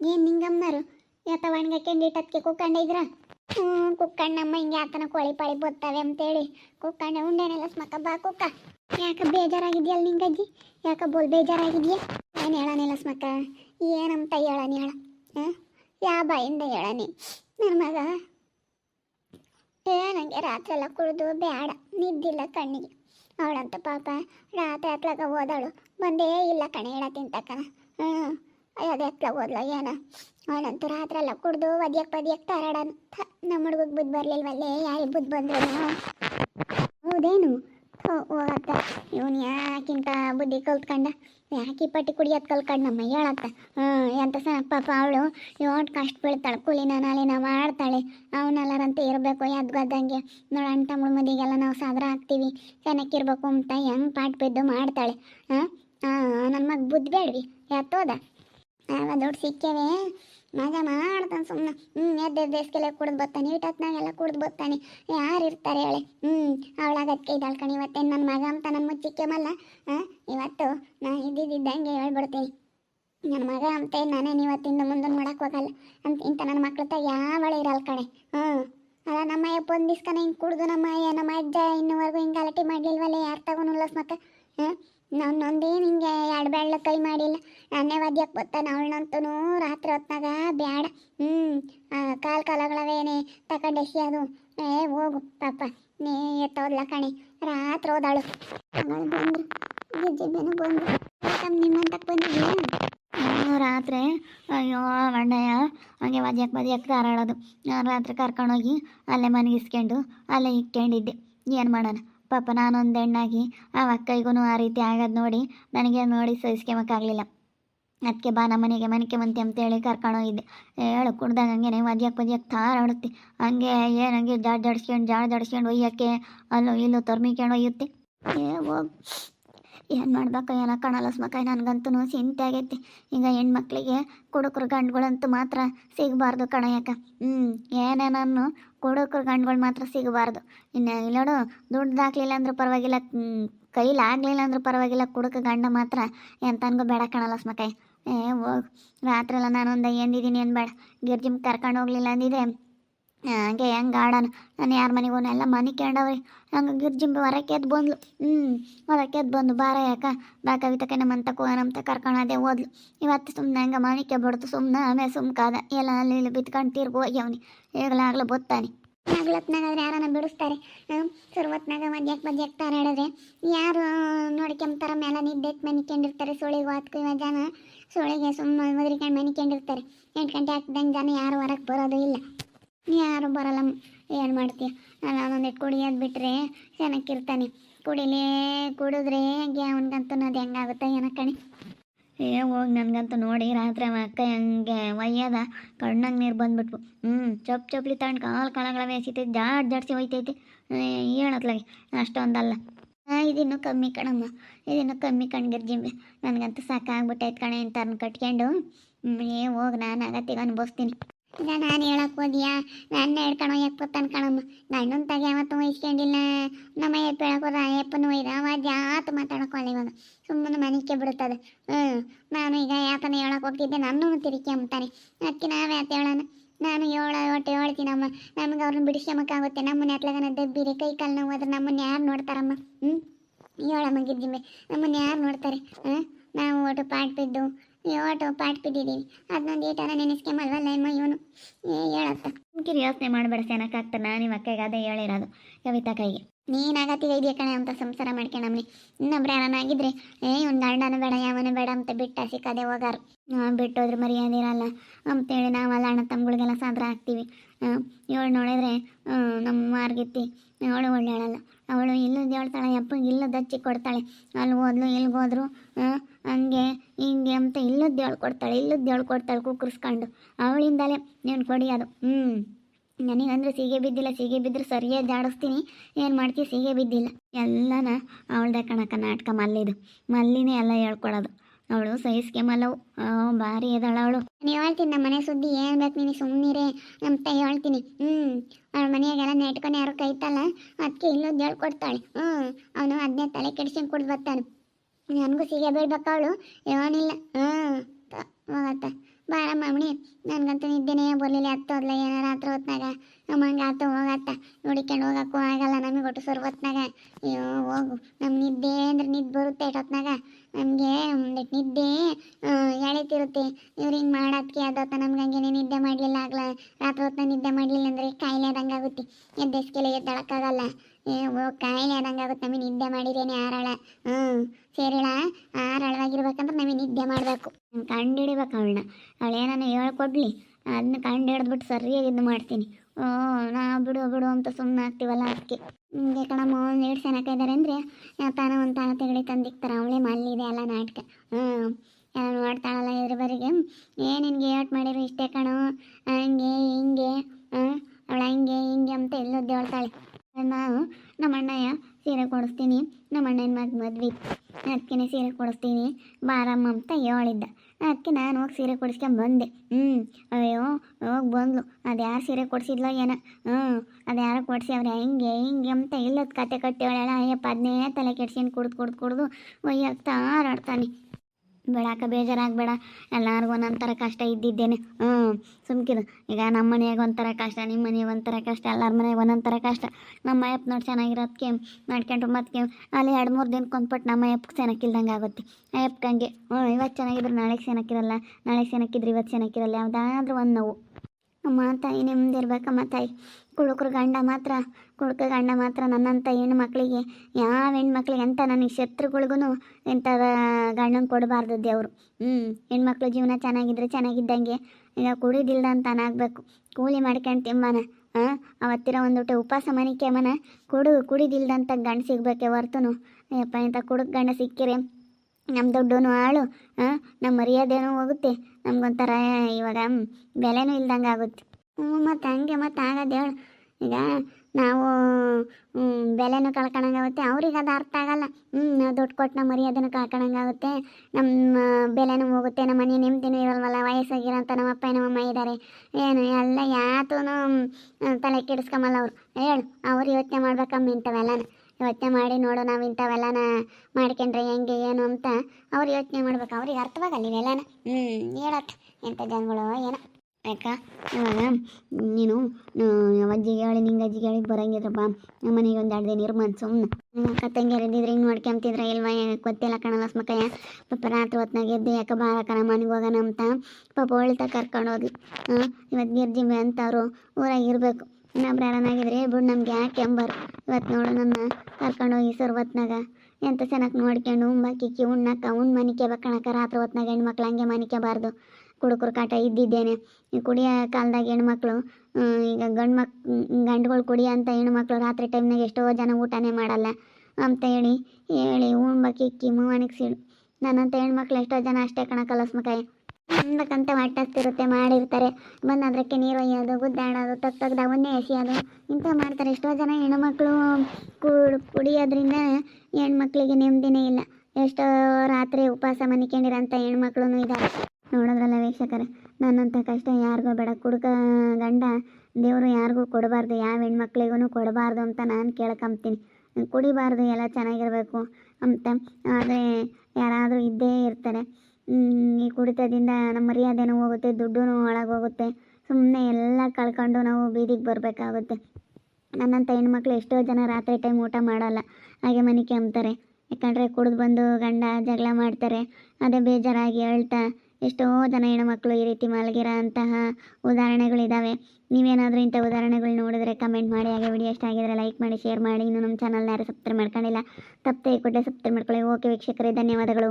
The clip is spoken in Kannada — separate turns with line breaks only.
ಏನು ನಿಂಗಮ್ಮರು? ಯಾತ ಒಣಗಕ್ಕೊಂಡು ಇಟ್ಟಕ್ಕೆ ಕುಕ್ಕಂಡ ಇದ್ರ? ಹ್ಞೂ, ಕುಕ್ಕಣ್ಣಮ್ಮ ಹಿಂಗೆ ಯಾಕನ ಕೋಳಿ ಪಾಳಿ ಬರ್ತವೆ ಅಂತೇಳಿ. ಕುಕ್ಕಣ್ಣ ಉಂಡೆನೆಲ್ಲ ಸ್ಮಕ್ಕ ಬಾ ಕುಕ್ಕ. ಯಾಕೆ ಬೇಜಾರಾಗಿದೆಯಲ್ಲ ನಿಂಗಜ್ಜಿ? ಯಾಕೆ ಬೋಲ್ ಬೇಜಾರಾಗಿದ್ಯಾ? ಏನು ಹೇಳನಿಲ್ಲ ಸ್ಮಕ್ಕ? ಏನಂತ ಹೇಳನಿ ಹೇಳ? ಹಾಂ? ಯಾ ಬಾಯಿಂದ ಹೇಳನಿ? ನನ್ನ ಮಗ? ಏ ನನಗೆ ರಾತ್ರಿ ಎಲ್ಲ ಕುಡಿದು ಬೇಡ ನಿದ್ದಿಲ್ಲ ಕಣ್ಣಿಗೆ. ಅವಳಂತ ಪಾಪ ರಾತ್ರಿ ಹತ್ಲಾಗ ಓದಾಳು ಬಂದೇ ಇಲ್ಲ ಕಣೆ, ಹೇಳ ತಿಂತಕ್ಕನ ಹ್ಞೂ. ಅದೇ ಹತ್ಲಾಗ ಹೋದ್ಲ ಏನ ಅವಳಂತೂ ರಾತ್ರಿ ಎಲ್ಲ ಕುಡ್ದು ಒದ್ಯಕ್ ಪದ್ಯಕ್ ಅಂತ ನಮ್ಮ ಹುಡುಗಗೆ ಬುದ್ಧಿ ಬರ್ಲಿಲ್ವಲ್ಲೇ? ಯಾರಿ ಬುದ್ಧಿ ಬಂದ್ರು ಹೌದೇನು? ಹೋಗತ್ತ ಇವನು ಯಾಕಿಂತ ಬುದ್ಧಿ ಕಲ್ತ್ಕೊಂಡ? ಯಾಕೆ ಪಟ್ಟಿ ಕುಡಿಯೋದು ಕಲ್ಕಂಡು ನಮ್ಮ ಹೇಳತ್ತ ಹ್ಞೂ, ಎಂತ ಸಣ್ಣ ಪಾಪ ಅವಳು ಎಷ್ಟು ಕಷ್ಟ ಬೀಳ್ತಾಳೆ, ಕೂಲಿನ ನಾಲಿನ ಮಾಡ್ತಾಳೆ. ಅವನೆಲ್ಲರಂತ ಇರಬೇಕು ಎದ್ಗದ್ದಂಗೆ ನೋಡ ಅಣ್ಣ ತಮ್ಮ ಮದಿಗೆಲ್ಲ ನಾವು ಸಾದ್ರ ಹಾಕ್ತೀವಿ. ಚೆನ್ನಾಗಿರ್ಬೇಕು ಅಂತ ಹೆಂಗೆ ಪಾಟ್ ಬಿದ್ದು ಮಾಡ್ತಾಳೆ. ಹಾಂ ಹಾಂ ನನ್ನ ಮಗ ಬುದ್ಧಿ ಬೇಡ್ವಿ. ಎತ್ತೋದ? ಆಗ ದೊಡ್ಡ ಸಿಕ್ಕೇವೆ. ಮಜಾ ಮಾಡ್ತಾನೆ ಸುಮ್ಮನೆ ಹ್ಞೂ ಎದ್ದು ದೇಸ್ಕೆಲ್ಲ ಕುಡ್ದು ಬರ್ತಾನೆ ಇಟ್ಟತ್ನಾಗೆಲ್ಲ ಕುಡ್ದು ಬರ್ತಾನೆ ಯಾರು ಇರ್ತಾರೆ ಹೇಳಿ. ಹ್ಞೂ ಅವಳಾಗಕ್ಕೆ ಇದ್ದಾಳೆ ಕಣಿ. ಇವತ್ತೇನು ನನ್ನ ಮಗ ಅಂತ ನನ್ನ ಮುಚ್ಚಿಕ್ಕೇಮಲ್ಲ ಹಾಂ ಇವತ್ತು ನಾ ಇದ್ದಿದ್ದಂಗೆ ಹೇಳ್ಬಿಡ್ತೀನಿ. ನನ್ನ ಮಗ ಅಂತ ನಾನೇನು ಇವತ್ತಿಂದ ಮುಂದೆ ಮಾಡಕ್ಕೆ ಹೋಗಲ್ಲ. ಅಂತ ಇಂಥ ನನ್ನ ಮಕ್ಳ ತ ಯಾವಳ ಇರಲ್ಲ ಕಣೆ. ಹ್ಞೂ ಅಲ್ಲ, ನಮ್ಮ ಅಯ್ಯಪ್ಪ ಒಂದು ದಿವ್ಸನ ಹಿಂಗೆ ಕುಡ್ದು ನಮ್ಮ ಅಯ್ಯ, ನಮ್ಮ ಅಜ್ಜ ಇನ್ನೂವರೆಗೂ ಹಿಂಗೆ ಗಲಾಟೆ ಮಾಡಲಿಲ್ವಲ್ಲ? ಯಾರು ತಗೊಂಡು ಮಕ್ಕ ಹಾಂ ನಾವು ನೊಂದೇನು ಹಿಂಗೆ ಎರಡು ಬೆಳ್ಳ ಕೈ ಮಾಡಿಲ್ಲ. ನಾನೇ ವಾದ್ಯಕ್ಕೆ ಬತ್ತಾನ ಅವಳಂತೂ ರಾತ್ರಿ ಹೊತ್ನಾಗ ಬ್ಯಾಡ. ಹ್ಞೂ ಕಾಲು ಕಾಲಗಳವೇನೆ? ತಗೊಂಡು ಅದು. ಏ, ಹೋಗು, ಪಾಪ. ನೀ ಎತ್ತೋದ್ಲ ಕಣೆ. ರಾತ್ರಿ ಹೋದಾಳು. ಆಮೇಲೆ ಬಂದ್ರು. ಗಿಜ್ಜಿಬೇನು ಬಂದರು. ಯಾಕಮ್ಮ ನಿಮ್ಮಂತಕ್ಕೆ ನಾನು ರಾತ್ರಿ. ಅಯ್ಯೋ, ಅಣ್ಣಯ್ಯ. ಹಂಗೆ ವದ್ಯಕ್ಕೆ ಬದಿಯಕ್ಕೆ ನಾನು ರಾತ್ರಿ ಕರ್ಕೊಂಡೋಗಿ ಅಲ್ಲೇ ಮನಗಿಸ್ಕೊಂಡು, ಅಲ್ಲೇ ಇಟ್ಕೊಂಡಿದ್ದೆ ಏನು ಮಾಡೋಣ? ಪಾಪ ನಾನೊಂದು ಹೆಣ್ಣಾಗಿ, ಆ ಅಕ್ಕೈಗೂ ಆ ರೀತಿ ಆಗೋದು ನೋಡಿ ನನಗೆ ನೋಡಿ ಸಹಿಸ್ಕೊಬೇಕಾಗಲಿಲ್ಲ ಅದಕ್ಕೆ ಬಾ ನಮ್ಮ ಮನೆಗೆ ಮನೆಗೆ ಮಂತೆ ಅಂತೇಳಿ ಕರ್ಕೊಂಡೋಗಿದ್ದೆ ಹೇಳು ಕುಡ್ದಾಗ ಹಂಗೆ ಮದ್ಯಕ್ಕೆ ಪದ್ಯಕ್ಕೆ ತಾರಾಡುತ್ತೆ ಹಂಗೆ ಏನು ಹಂಗೆ ಜಾಡ್ ಜಾಡ್ಸ್ಕೊಂಡು ಜಾಡ್ ಜಾಡ್ಸ್ಕೊಂಡು ಒಯ್ಯಕ್ಕೆ, ಅಲ್ಲೋ ಇಲ್ಲೋ ತರ್ಮಿಕೊಂಡು ಒಯ್ಯುತ್ತೆ. ಏ ಹೋಗ್. ಏನು ಮಾಡ್ಬೇಕು? ಏನೋ ಸ್ಮಕಾಯಿ ನನಗಂತೂ ಚಿಂತೆ ಆಗೈತಿ. ಈಗ ಹೆಣ್ಮಕ್ಳಿಗೆ ಕುಡುಕರು ಗಂಡುಗಳಂತೂ ಮಾತ್ರ ಸಿಗಬಾರ್ದು ಕಣ ಯಾಕ? ಹ್ಞೂ ಏನೇನನ್ನು ಕುಡುಕರು ಗಂಡುಗಳು ಮಾತ್ರ ಸಿಗಬಾರ್ದು. ಇನ್ನು ಇಲ್ಲೋಡು ದುಡ್ಡು ದಾಖಲಿಲ್ಲ ಅಂದ್ರೂ ಪರವಾಗಿಲ್ಲ ಕೈಲಿ ಆಗಲಿಲ್ಲ ಅಂದ್ರೆ ಪರವಾಗಿಲ್ಲ ಕುಡುಕ ಗಂಡ ಮಾತ್ರ ಎಂತನ್ಗೂ ಬೇಡ ಕಾಣಲ್ಲ ಸ್ಮಕಾಯಿ ಏ ಹೋಗ್ ರಾತ್ರಿ ಎಲ್ಲ ನಾನೊಂದು ಎಂದಿದ್ದೀನಿ ಏನು ಬೇಡ ಗಿರ್ಜಿಮ್ ಕರ್ಕೊಂಡು ಹೋಗ್ಲಿಲ್ಲ ಅಂದಿದ್ರೆ ಆ, ಹಂಗೆ ಹೆಂಗೆ ಆಡೋಣ ನಾನು ಯಾರ ಮನೆಗೂ ಎಲ್ಲ ಮನೆ ಕೇಳವ್ರಿ ಹಂಗೆ ಗಿರ್ಜಿಂಬಿ ಹೊರಕ್ಕೆ ಎದ್ದು ಬಂದ್ಲು. ಹ್ಞೂ ಹೊರಕ್ಕೆ ಎದ್ದು ಬಂದು ಬಾರ ಯಾಕ? ಬಾ ನಮ್ಮಂತ ಕೋನಂತ ಕರ್ಕೊಂಡದೆ ಓದ್ಲು ಇವತ್ತು ಸುಮ್ಮನೆ ಹಂಗೆ ಮನಿಕೆ ಬಿಡ್ತು ಸುಮ್ಮನೆ ಆಮೇಲೆ ಸುಮ್ಕಾದ ಎಲ್ಲ ಅಲ್ಲಿ ಇಲ್ಲಿ ಬಿತ್ಕೊಂಡು ತಿರ್ಗಿ ಹೋಗ್ಯವನಿ. ಈಗಲಾಗ್ಲೂ ಬತ್ತಾನೆ. ಆಗ್ಲತ್ನಾಗಾದ್ರೆ ಯಾರನ್ನ ಬಿಡಿಸ್ತಾರೆ? ಸುರ್ವತ್ನಾಗ ಮದ್ಯಕ್ಕೆ ಮದ್ಯಕ್ಕೆ ಹೇಳಿದ್ರೆ. ಯಾರು ನೋಡ್ಕೊಂತಾರ ಮೇಲೆ ನಿದ್ದೆತ್ ಮನಿಕೊಂಡಿರ್ತಾರೆ ಸುಳಿಗೆ ವಾತ್ಕು ಇವ ಜನ. ಸುಳಿಗೆ ಸುಮ್ಮನೆ ಮುದ್ರಿಕೊಂಡು ಮನಿಕೊಂಡಿರ್ತಾರೆ ಎಂಟು ಗಂಟೆ ಹಾಕ್ದಂಗೆ ಜನ ಯಾರು ಹೊರಗೆ ಬರೋದು ಇಲ್ಲ. ಯಾರು ಬರಲ್ಲ ಏನು ಮಾಡ್ತೀಯ? ನಾನು ಒಂದೊಂದು ಕುಡಿಯೋದು ಬಿಟ್ಟರೆ ಚೆನ್ನಾಗಿರ್ತಾನೆ ಕುಡಿಲೇ ಕುಡಿದ್ರೆ ಹಂಗೆ ಅವನಿಗಂತೂ ಅದು ಹೆಂಗಾಗುತ್ತೆ ಏನೋ ಕಣೆ. ಏ, ಹೋಗಿ ನನಗಂತೂ ನೋಡಿ ರಾತ್ರಿ ಅವ ಅಕ್ಕ ಹಂಗೆ ಒಯ್ಯದ. ಕಣ್ಣಂಗೆ ನೀರು ಬಂದ್ಬಿಟ್ವು. ಹ್ಞೂ ಚಪ್ ಚಪ್ಲಿ ತಗೊಂಡು ಕಾಲು ಕಾಲಗಳ ಬೇಸಿತೈತೆ ಜಾಡ್ ಜಾಡ್ಸಿ ಹೋಯ್ತೈತಿ ಹೇಳತ್ಲಾಗೆ, ಅಷ್ಟೊಂದಲ್ಲ. ಇದಿನ್ನೂ ಕಮ್ಮಿ ಕಣಮ್ಮ, ಇದಿನ್ನು ಕಮ್ಮಿ ಕಣ್ಗಿರ್ಜಿಂಬೆ ನನಗಂತೂ ಸಾಕಾಗ್ಬಿಟ್ಟೈತೆ ಕಣೆ ಅಂತ ಕಟ್ಕೊಂಡು. ಏ, ಹೋಗಿ ನಾನು ಅಗತ್ಯ ಅನ್ಭವಿಸ್ತೀನಿ. ಈಗ ನಾನು ಹೇಳಕ್ ಹೋದ್ಯಾ? ನನ್ನ ಹೇಳ್ಕಣೋ ಒಯ್ಯಕ್ಕೆ ತನ್ಕಣಮ್ಮ ಕಣಮ್ಮ ಗಂಡನ ತಗ ಯಾವತ್ತೂ ವಹಿಸ್ಕೊಂಡಿಲ್ಲ. ನಮ್ಮ ಅಯ್ಯಪ್ಪ ಹೇಳಕ್ ಹೋದ, ಅಯ್ಯಪ್ಪನ ಒಯ್ದ ಅವ ಜಾತ್ ಮಾತಾಡೋಕಲ್ಲ ಇವಾಗ. ಸುಮ್ಮನೆ ಮನಿಕೆ ಬಿಡುತ್ತದೆ ಹ್ಞೂ ನಾನು ಈಗ ಯಾತನ ಹೇಳಕ್ ಹೋಗ್ತಿದ್ದೆ ನನ್ನೂ ತಿರುಗಿ ಅಂತಾನೆ. ಅದಕ್ಕೆ ನಾವು ಯಾತ ಹೇಳೋಣ? ನಾನು ಏಳ, ಒಟ್ಟು ಹೇಳ್ತೀನಮ್ಮ ನಮ್ಗೆ ಅವ್ರನ್ನ ಬಿಡಿಸ್ಕೊಂಬಕ್ಕಾಗುತ್ತೆ ನಮ್ಮನ್ನ ಎತ್ಲಾಗನ ದಬ್ಬಿರಿ, ಕೈ ಕಾಲು ನೋವು ಆದ್ರೆ ನಮ್ಮನ್ನ ಯಾರು ನೋಡ್ತಾರಮ್ಮ? ಹ್ಞೂ ಹೇಳಮ್ಮ ಗಿದ್ದಿಮೆ ನಮ್ಮನ್ನ ಯಾರು ನೋಡ್ತಾರೆ? ಹಾಂ ನಾವು ಒಟ್ಟು ಪಾಟ್ ಬಿದ್ದು ಒಟ್ಟು ಪಾಟ್ ಬಿದ್ದಿದ್ದೀವಿ ಅದನ್ನೊಂದು ಏಟಾರ ನೆನೆಸ್ಕೊಂಬಲ್ವಲ್ಲ ಅಮ್ಮ ಇವನು? ಏ ಹೇಳತ್ತ ಕಿರಿ ಯೋಚನೆ ಮಾಡಬೇಡ ಚೆನ್ನಾಗಾಗ್ತಾನೆ ನಾನು ನಿಮ್ಮ ಅಕ್ಕಗೆ ಅದೇ ಹೇಳಿರೋದು ಕವಿತಾ ಕೈಗೆ. ನೀನಾಗತ್ತೀಗ ಇದೆಯಾ ಕಣೆ ಅಂತ ಸಂಸಾರ ಮಾಡ್ಕೊಂಡಮ್ಮನಿ ಇನ್ನೊಬ್ರು ಯಾರನ್ನಾಗಿದ್ರೆ ಏ ಒಂದು ಗಂಡನ ಬೇಡ ಯಾವನ ಬೇಡ ಅಂತ ಬಿಟ್ಟ ಸಿಕ್ಕದೆ ಹೋಗಾರು. ಬಿಟ್ಟೋದ್ರೆ ಮರ್ಯಾದೆ ಇರಲ್ಲ ಅಂತೇಳಿ ನಾವೆಲ್ಲ ಅಣ್ಣ ತಮ್ಮಗಳಿಗೆಲ್ಲ ಸಾದ್ರ ಹಾಕ್ತೀವಿ. ಇವಳು ನೋಡಿದ್ರೆ ನಮ್ಮ ಮಾರ್ಗಿತ್ತಿ ಅವಳು ಒಳ್ಳೆಯಳಲ್ಲ ಅವಳು ಇಲ್ಲದ ಹೇಳ್ತಾಳೆ ಅಪ್ಪಗೆ ಇಲ್ಲದ ಹಚ್ಚಿ ಕೊಡ್ತಾಳೆ. ಅಲ್ಲಿ ಹೋದ್ಲು ಎಲ್ಲಿಗೆ ಹೋದ್ರು ಹಂಗೆ, ಹಿಂಗೆ ಅಂತ ಇಲ್ಲದ್ದು ಹೇಳ್ಕೊಡ್ತಾಳೆ ಇಲ್ಲದ್ದು ಹೇಳ್ಕೊಡ್ತಾಳೆ ಕುಕ್ಕರ್ಸ್ಕೊಂಡು. ಅವಳಿಂದಲೇ ನೀನು ಕೊಡಿ ಅದು. ಹ್ಞೂ ನನಗಂದ್ರೆ ಸೀಗೆ ಬಿದ್ದಿಲ್ಲ, ಸೀಗೆ ಬಿದ್ದರೆ ಸರಿಯಾಗಿ ಜಾಡಿಸ್ತೀನಿ ಏನು ಮಾಡ್ತೀವಿ ಸೀಗೆ ಬಿದ್ದಿಲ್ಲ. ಎಲ್ಲನ ಅವಳದೇ ಕಣಕ ನಾಟಕ ಮಲ್ಲಿದು. ಮಲ್ಲಿನೇ ಎಲ್ಲ ಹೇಳ್ಕೊಡೋದು. ಅವಳು ಸಹಿಸ್ಕೆ ಮಲ್ಲವು ಭಾರಿ ಇದ್ದಾಳ ಅವಳು. ನೀವು ಹೇಳ್ತೀನಿ ನಮ್ಮ ಮನೆ ಸುದ್ದಿ ಏನು ಬೇಕು ನೀನು ಸುಮ್ಮನಿರೇ ಅಂತ ಹೇಳ್ತೀನಿ. ಹ್ಞೂ ಅವಳ ಮನೆಯಾಗೆಲ್ಲ ನೆಟ್ಕೊಂಡು ಯಾರು ಕೈತಲ್ಲ ಅದಕ್ಕೆ ಇಲ್ಲೊಂದು ಹೇಳ್ಕೊಡ್ತಾಳೆ. ಹ್ಞೂ ಅವನು ಅದನ್ನೇ ತಲೆ ಕೆಡಿಸ್ಕೊಂಡು ಕುಡ್ದು ಬರ್ತಾನೆ. ನನಗೂ ಸಿಗ ಅವಳು. ಏನಿಲ್ಲ. ಹ್ಞೂ ಹೋಗತ್ತ. ಬಾರ ಮಾಮಣಿ ನನಗಂತೂ ನಿದ್ದೆನೇ ಬರಲಿಲ್ಲ. ಹತ್ತೋದ್ಲ ಏನೋ ರಾತ್ರಿ ಹೊತ್ನಾಗ. ನಮ್ಮಂಗೆ ಆತ, ಹೋಗತ್ತ. ನೋಡಿಕೊಂಡು ಹೋಗಕ್ಕೂ ಆಗಲ್ಲ. ನಮಗೆ ಒಟ್ಟು ಸರ್ ಹೊತ್ನಾಗ ಅಯ್ಯೋ, ಹೋಗು. ನಮ್ಮ ನಿದ್ದೆ ಅಂದ್ರೆ ನಿದ್ದೆ ಬರುತ್ತೆ ಹೊತ್ನಾಗ ನಮಗೆ ಒಂದಿಟ್ಟು ನಿದ್ದೆ ಎಳಿತಿರುತ್ತೆ. ಇವ್ರು ಹಿಂಗೆ ಮಾಡೋದಕ್ಕೆ ಅದೊತ್ತ ನಮ್ಗೆ ಹಂಗೆ ನಿದ್ದೆ ಮಾಡಲಿಲ್ಲ ಆಗ್ಲ. ರಾತ್ರಿ ಹೊತ್ತು ನಿದ್ದೆ ಮಾಡಲಿಲ್ಲ ಅಂದರೆ ಕಾಯಿಲೆ ಆದಂಗೆ ಆಗುತ್ತೆ. ಎದ್ದೆಸ್ಕೆಲ್ಲ ಎದ್ದಳಕ್ಕಾಗಲ್ಲ. ಏ, ಓ ಕಾಯಿಲೆ ಆದಂಗೆ ಆಗುತ್ತೆ. ನಮಗೆ ನಿದ್ದೆ ಮಾಡಿದೇನೆ ಆರಾಳ. ಹ್ಞೂ ಸೇರಿಳ. ಆರಾಳವಾಗಿರ್ಬೇಕಂದ್ರೆ ನಮಗೆ ನಿದ್ದೆ ಮಾಡಬೇಕು. ಕಂಡು ಹಿಡಿಬೇಕು ಅವಳನ್ನ ಏನನ್ನ ಹೇಳ್ಕೊಡ್ಲಿ. ಅದನ್ನ ಕಂಡು ಹಿಡಿದ್ಬಿಟ್ಟು ಸರಿಯಾಗಿ ಇದು ಮಾಡ್ತೀನಿ. ನಾ ಬಿಡು ಬಿಡು ಅಂತ ಸುಮ್ಮನೆ ಆಗ್ತೀವಲ್ಲ ಅದಕ್ಕೆ ಹಿಂಗೆ ಕಣಮ್ಮ, ಒಂದು ಎರಡು ಸೆನಕ ಇದ್ದಾರೆ ಅಂದರೆ ತಾನ ಒಂದು ತಾನ ತೆಗಡಿ ತಂದಿಕ್ತಾರೆ. ಅವಳೇ ಮಲ್ಲಿದೆ ಅಲ್ಲ ನಾಟಕ. ಹ್ಞೂ ಎಲ್ಲ ನೋಡ್ತಾಳಲ್ಲ ಇದ್ರ ಬರಿಗೆ ಏ, ನಿನಗೆ ಏಟ್ ಮಾಡಿರು ಇಷ್ಟೇ ಕಣೋ. ಹಂಗೆ, ಹಿಂಗೆ ಅವಳು ಹಂಗೆ, ಹಿಂಗೆ ಅಂತ ಎಲ್ಲದ್ದು ಹೇಳ್ತಾಳೆ ನಾವು ನಮ್ಮ ಅಣ್ಣಯ್ಯ ಸೀರೆ ಕೊಡಿಸ್ತೀನಿ. ನಮ್ಮ ಅಣ್ಣನ ಮಗ ಮದ್ವೆ. ಅದಕ್ಕೆ ಸೀರೆ ಕೊಡಿಸ್ತೀನಿ. ಬಾರಮ್ಮ ಅಂತ ಹೇಳಿದ್ದ ಅದಕ್ಕೆ ನಾನು ಹೋಗಿ ಸೀರೆ ಕೊಡಿಸ್ಕೊಂಡ್ ಬಂದೆ. ಹ್ಞೂ ಅಯ್ಯೋ, ಹೋಗಿ ಬಂದ್ಲು. ಅದು ಯಾರು ಸೀರೆ ಕೊಡಿಸಿದ್ಲೋ ಏನೋ. ಹ್ಞೂ ಅದು ಯಾರೋ ಕೊಡಿಸಿ ಅವ್ರು, ಹೆಂಗೆ, ಹಿಂಗೆ ಅಂತ ಇಲ್ಲದ ಕತೆ ಕಟ್ಟಿ ಅಯ್ಯಪ್ಪ ಅದನ್ನೇ ತಲೆ ಕೆಡ್ಸ್ಕೊಂಡು ಕುಡ್ದು ಕುಡ್ದು ಕುಡ್ದು ಒಯ್ಯಾಗ್ತಾ ಹಾರಾಡ್ತಾನೆ ಬೇಡಾಕ ಬೇಜಾರಾಗಬೇಡ. ಎಲ್ಲರಿಗೂ ಒಂದೊಂಥರ ಕಷ್ಟ ಇದ್ದಿದ್ದೇನೆ. ಹ್ಞೂ ಸುಮ್ಕಿದು ಈಗ ನಮ್ಮ ಮನೆಯಾಗ ಒಂಥರ ಕಷ್ಟ ನಿಮ್ಮ ಮನೆಯಾಗ ಒಂಥರ ಕಷ್ಟ, ಎಲ್ಲರ ಮನೆಯಾಗ ಒಂದೊಂಥರ ಕಷ್ಟ. ನಮ್ಮ ಅಯ್ಯಪ್ಪ ನೋಡಿ ಚೆನ್ನಾಗಿರೋದಕ್ಕೆ ಮಾಡ್ಕೊಂಡ್ರು ಮತ್ತೆ ಅಲ್ಲಿ ಎರಡು ಮೂರು ದಿನಕ್ಕೆ ಒಂದ್ಪಟ್ಟು ನಮ್ಮ ಅಯ್ಯಪ್ಪಗೆ ಸೆನಕ್ಕಿಲ್ದಂಗೆ ಆಗುತ್ತೆ. ಅಯ್ಯಪ್ಪ ಹಂಗೆ ಹ್ಞೂ ಇವತ್ತು ಚೆನ್ನಾಗಿದ್ರೆ, ನಾಳೆಗೆ ಸೆನಕ್ಕಿರಲ್ಲ ನಾಳೆಗೆ ಸೆನಕ್ಕಿದ್ರೆ ಇವತ್ತು ಸೆನಕ್ಕಿರಲ್ಲ ಯಾವುದಾದ್ರೂ ಒಂದು ನೋವು. ಅಮ್ಮ, ತಾಯಿ ನೆಮ್ಮದಿರ್ಬೇಕಮ್ಮ ತಾಯಿ. ಕುಡುಕ್ರು ಗಂಡ ಮಾತ್ರ ಕುಡುಕ ಗಂಡ ಮಾತ್ರ ನನ್ನಂಥ ಹೆಣ್ಮಕ್ಳಿಗೆ, ಯಾವ ಹೆಣ್ಮಕ್ಳಿಗೆ ಅಂತ ನನಗೆ ಶತ್ರುಗಳಿಗೂ ಇಂಥ ಗಂಡನ ಕೊಡಬಾರ್ದು ದೇವರು. ಹ್ಞೂ ಹೆಣ್ಮಕ್ಳು ಜೀವನ ಚೆನ್ನಾಗಿದ್ರೆ ಚೆನ್ನಾಗಿದ್ದಂಗೆ, ಈಗ ಕುಡಿದಿಲ್ಲ ಅಂತ ಅನ್ನಾಗಬೇಕು ಕೂಲಿ ಮಾಡ್ಕೊಂಡು ತಿಮ್ಮನ ಹಾಂ ಅವತ್ತಿರ ಒಂದು ಊಟ ಉಪವಾಸ ಮನಿಕೆ ಮನ ಕುಡು ಕುಡಿದಿಲ್ದಂಥ ಗಂಡ ಸಿಗ್ಬೇಕೆ ಹೊರ್ತುನು. ಅಯ್ಯಪ್ಪ ಇಂಥ ಕುಡುಕ್ ಗಂಡ ಸಿಕ್ಕಿರಿ ನಮ್ಮ ದುಡ್ಡು ಆಳು ಹಾಂ ನಮ್ಮ ಮರ್ಯಾದೆನೂ ಹೋಗುತ್ತೆ. ನಮ್ಗೊಂಥರ, ಇವಾಗ ಬೆಲೆನೂ ಇಲ್ದಂಗೆ ಆಗುತ್ತೆ ಹ್ಞೂ ಮತ್ತು ಹಂಗೆ ಮತ್ತು ಆಗೋದು ಹೇಳು ಈಗ ನಾವು ಬೆಲೆನೂ ಕಳ್ಕೊಳಂಗಾಗುತ್ತೆ ಅವ್ರಿಗೆ ಅದು ಅರ್ಥ ಆಗಲ್ಲ. ಹ್ಞೂ ನಾವು ದುಡ್ಡು ಕೊಟ್ಟು ನಮ್ಮ ಮರ್ಯಾದೆನೂ ಕಳ್ಕೊಳಂಗಾಗುತ್ತೆ ನಮ್ಮ ಬೆಲೆನೂ ಹೋಗುತ್ತೆ. ನಮ್ಮ ಮನೆ ನೆಮ್ಮದಿನೂ ಇರಲ್ವಲ್ಲ. ವಯಸ್ಸಾಗಿರೋಂಥ ನಮ್ಮ ಅಪ್ಪ ನಮ್ಮಮ್ಮ ಇದ್ದಾರೆ. ಏನು, ಎಲ್ಲ ಯಾತೂ ತಲೆ ಕೆಡಿಸ್ಕೊಂಬಲ್ಲ ಅವರು. ಹೇಳು, ಅವ್ರು ಯೋಚನೆ ಮಾಡ್ಬೇಕಮ್ಮ ಇಂಥವೆಲ್ಲನ. ಯೋಚನೆ ಮಾಡಿ ನೋಡು, ನಾವು ಇಂಥವೆಲ್ಲನ ಮಾಡ್ಕೊಂಡ್ರೆ ಹೆಂಗೆ, ಏನು ಅಂತ. ಅವ್ರು ಯೋಚನೆ ಮಾಡ್ಬೇಕು. ಅವ್ರಿಗೆ ಅರ್ಥವಾಗಲ್ಲ ಇವೆಲ್ಲನ. ಹ್ಞೂ ಹೇಳತ್ತೆ ಎಂಥ ಜನಗಳು, ಏನೋ. ಯಾಕ ಇವಾಗ ನೀನು ಅಜ್ಜಿಗೆ ಹೇಳಿ, ನಿಂಗೆ ಅಜ್ಜಿಗೆ ಹೇಳಿ ಬರಂಗಿದ್ರಪ್ಪ. ನಮ್ಮ ಮನೆಗೆ ಒಂದು ಎರಡು ದಿನ ಇರು ಮನ್ ಸುಮ್ಮನೆ ಅಕ್ಕ ತಂಗಿಯರು ಇದ್ದಿದ್ರೆ ಹಿಂಗೆ ನೋಡ್ಕೊಂತಿದ್ರ ಇಲ್ವಾ? ಗೊತ್ತಿಲ್ಲ ಕಣಲ್ಲ ಸ್ಮಕ್ಕಯ್ಯ ಪಾಪ ರಾತ್ರಿ ಹೊತ್ನಾಗ ಎದ್ದು, ಯಾಕೆ ಬಾರ ಕಣ ಮನೆಗೆ ಹೋಗೋಣ ಅಂತ. ಪಾಪ ಒಳ್ತ ಕರ್ಕೊಂಡು ಹೋದ್ವಿ ಹಾಂ ಇವತ್ತು ಗಿರ್ಜಿಮೆ ಅಂತವ್ರು ಊರಾಗ ಇರಬೇಕು. ಇನ್ನೊಬ್ರು ಯಾರನ್ನಾಗಿದ್ರೆ ಬಿಡು, ನಮ್ಗೆ ಯಾಕೆ ಎಂಬರು ಇವತ್ತು ನೋಡು ನನ್ನ ಕರ್ಕೊಂಡು ಹೋಗಿ ಸರ್ ಹೊತ್ನಾಗ. ಎಂತ ಚೆನ್ನಾಗಿ ನೋಡ್ಕೊಂಡು ಉಂಬಾಕಿಕ್ಕಿ ಉಣ್ಣಕ್ಕ ಉಣ್ಣು ಮನಿಕೆ ಬೇಕಣಕ್ಕ ರಾತ್ರಿ ಹೊತ್ನಾಗ ಹೆಣ್ಮಕ್ಳು ಹಂಗೆ ಮನಿಕೆಬಾರ್ದು ಕುಡುಕರು ಕಾಟ ಇದ್ದಿದ್ದೇನೆ. ಕುಡಿಯೋ ಕಾಲದಾಗ ಹೆಣ್ಮಕ್ಳು ಈಗ ಗಂಡು ಮಕ್, ಗಂಡುಗಳು ಕುಡಿಯೋ ಅಂತ ಹೆಣ್ಮಕ್ಳು ರಾತ್ರಿ ಟೈಮ್ನಾಗ ಎಷ್ಟೋ ಜನ ಊಟನೇ ಮಾಡಲ್ಲ ಅಂತ ಹೇಳಿ ಹೇಳಿ ಉಣ್ಬಕ್ಕಿಕ್ಕಿ ಮೂವನಿಗೆ ನನ್ನಂತ ಹೆಣ್ಮಕ್ಳು ಎಷ್ಟೋ ಜನ ಅಷ್ಟೇ ಕಣ ಕಲಸ್ಮಕಾಯಿ ಉಣ್ಬೇಕಂತ ಹೊಟ್ಟಸ್ತಿರುತ್ತೆ ಮಾಡಿರ್ತಾರೆ. ಬಂದು ಅದಕ್ಕೆ ನೀರು ಒಯ್ಯೋದು ಗುದ್ದಾಡೋದು ತಗ್ ತೆಗ್ದು ಅವನ್ನೇ ಎಸೆಯೋದು ಇಂಥ ಮಾಡ್ತಾರೆ. ಎಷ್ಟೋ ಜನ ಹೆಣ್ಮಕ್ಳು ಕುಡ್, ಕುಡಿಯೋದ್ರಿಂದ ಹೆಣ್ಮಕ್ಳಿಗೆ ನೆಮ್ಮದಿನೇ ಇಲ್ಲ. ಎಷ್ಟೋ ರಾತ್ರಿ ಉಪವಾಸ ಮನಿಕೊಂಡಿರೋಂಥ ಹೆಣ್ಮಕ್ಳು ಇದ್ದಾರೆ ನೋಡೋದ್ರಲ್ಲ ವೀಕ್ಷಕರೇ, ನನ್ನಂಥ ಕಷ್ಟ ಯಾರಿಗೂ ಬೇಡ. ಕುಡ್ಕ ಗಂಡ ದೇವರು ಯಾರಿಗೂ ಕೊಡಬಾರ್ದು, ಯಾವ ಹೆಣ್ಮಕ್ಳಿಗೂ ಕೊಡಬಾರ್ದು ಅಂತ ನಾನು ಕೇಳ್ಕೊಂತೀನಿ ಕುಡಿಬಾರ್ದು, ಎಲ್ಲ ಚೆನ್ನಾಗಿರಬೇಕು ಅಂತ. ಆದರೆ ಯಾರಾದರೂ ಇದ್ದೇ ಇರ್ತಾರೆ. ಈ ಕುಡಿತದಿಂದ ನಮ್ಮ ಮರ್ಯಾದೆನೂ ಹೋಗುತ್ತೆ ದುಡ್ಡು ಒಳಗೋಗುತ್ತೆ ಸುಮ್ಮನೆ ಎಲ್ಲ ಕಳ್ಕೊಂಡು ನಾವು ಬೀದಿಗೆ ಬರಬೇಕಾಗುತ್ತೆ. ನನ್ನಂಥ ಹೆಣ್ಮಕ್ಳು ಎಷ್ಟೋ ಜನ ರಾತ್ರಿ ಟೈಮ್ ಊಟ ಮಾಡೋಲ್ಲ. ಹಾಗೆ ಮನೆ ಕೆಮ್ತಾರೆ ಯಾಕಂದರೆ ಕುಡಿದು ಬಂದು ಗಂಡ ಜಗಳ ಮಾಡ್ತಾರೆ. ಅದೇ ಬೇಜಾರಾಗಿ ಹೇಳ್ತಾ ಎಷ್ಟೋ ಜನ ಹೆಣ್ಣುಮಕ್ಕಳು ಈ ರೀತಿ ಮಲಗಿರೋ ಅಂತಹ ಉದಾಹರಣೆಗಳಿದ್ದಾವೆ ನೀವೇನಾದರೂ ಇಂಥ ಉದಾಹರಣೆಗಳು ನೋಡಿದ್ರೆ ಕಮೆಂಟ್ ಮಾಡಿ, ಹಾಗೆ ವಿಡಿಯೋ ಇಷ್ಟ ಆಗಿದ್ರೆ ಲೈಕ್ ಮಾಡಿ ಶೇರ್ ಮಾಡಿ. ಇನ್ನು ನಮ್ಮ ಚಾನಲ್ನ ಯಾರು ಸಬ್ಸ್ಕ್ರೈಬ್ ಮಾಡ್ಕೊಂಡಿಲ್ಲ, ತಪ್ಪದೆ ಕೊಟ್ಟೆ ಸಬ್ಸ್ಕ್ರೈಬ್ ಮಾಡ್ಕೊಳ್ಳಿ. ಓಕೆ ವೀಕ್ಷಕರೇ, ಧನ್ಯವಾದಗಳು.